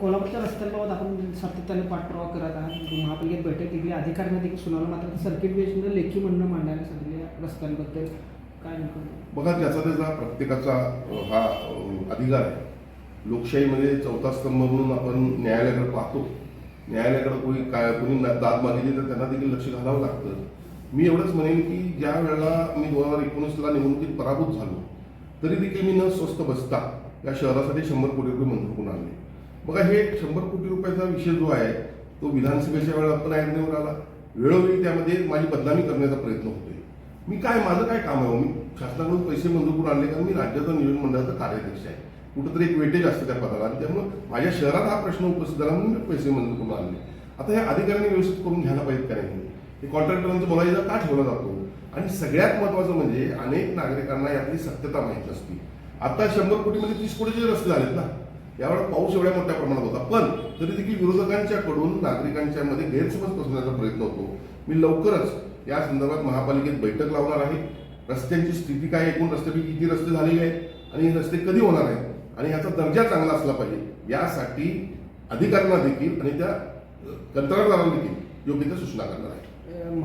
कोल्हापूरच्या रस्त्यांबाबत आपण सातत्याने पाठपुरावा करत आहात. महापालिकेत बैठक घेतली. अधिकाऱ्यांना देखील सुनावलं मात्र सर्किट बेंचनं लेखी म्हणणं मांडायला सांगितलं रस्त्यांबद्दल काय बघा ज्याचा त्याचा प्रत्येकाचा हा अधिकार आहे. लोकशाहीमध्ये चौथा स्तंभ म्हणून आपण न्यायालयाकडे पाहतो. न्यायालयाकडे कोणी काय कोणी दाद मागितली तर त्यांना देखील लक्ष घालावं लागतं. मी एवढंच म्हणेन की ज्या वेळेला मी दोन हजार एकोणीसला निवडणुकीत पराभूत झालो तरी देखील मी न स्वस्त बसता या शहरासाठी शंभर कोटी रुपये मंजूर करून आणले. बघा हे शंभर कोटी रुपयाचा विषय जो आहे तो विधानसभेच्या वेळेला पण ऐकण्यावर आला. वेळोवेळी त्यामध्ये माझी बदनामी करण्याचा प्रयत्न होतोय. मी काय माझं काय काम आहे हो? मी शासनाकडून पैसे मंजूर करून आणले कारण मी राज्याचा नियोजन मंडळाचा कार्याध्यक्ष आहे. कुठंतरी एक वेटेज असतं त्या पदाला आणि त्यामुळं माझ्या शहरात हा प्रश्न उपस्थित झाला म्हणून मी पैसे मंजूर करून आणले. आता हे अधिकाऱ्यांनी व्यवस्थित करून घ्यायला पाहिजे का नाही? हे कॉन्ट्रॅक्टरांचं बोलायचा का ठेवला जातो? आणि सगळ्यात महत्वाचं म्हणजे अनेक नागरिकांना यातली सत्यता माहीत असते आता शंभर कोटीमध्ये तीस कोटीचे रस्ते झालेत ना? यावेळेला पाऊस एवढ्या मोठ्या प्रमाणात होता. पण तरी देखील विरोधकांच्याकडून नागरिकांच्या मध्ये गैरसमज पसरण्याचा प्रयत्न होतो. मी लवकरच या संदर्भात महापालिकेत बैठक लावणार आहे. रस्त्यांची स्थिती काय एकूण रस्त्यापैकी किती रस्ते झालेले आहेत? आणि हे रस्ते कधी होणार आहेत? आणि ह्याचा दर्जा चांगला असला पाहिजे. यासाठी अधिकाऱ्यांना देखील आणि त्या कंत्राटदारांना देखील योग्य त्या सूचना करणार आहे.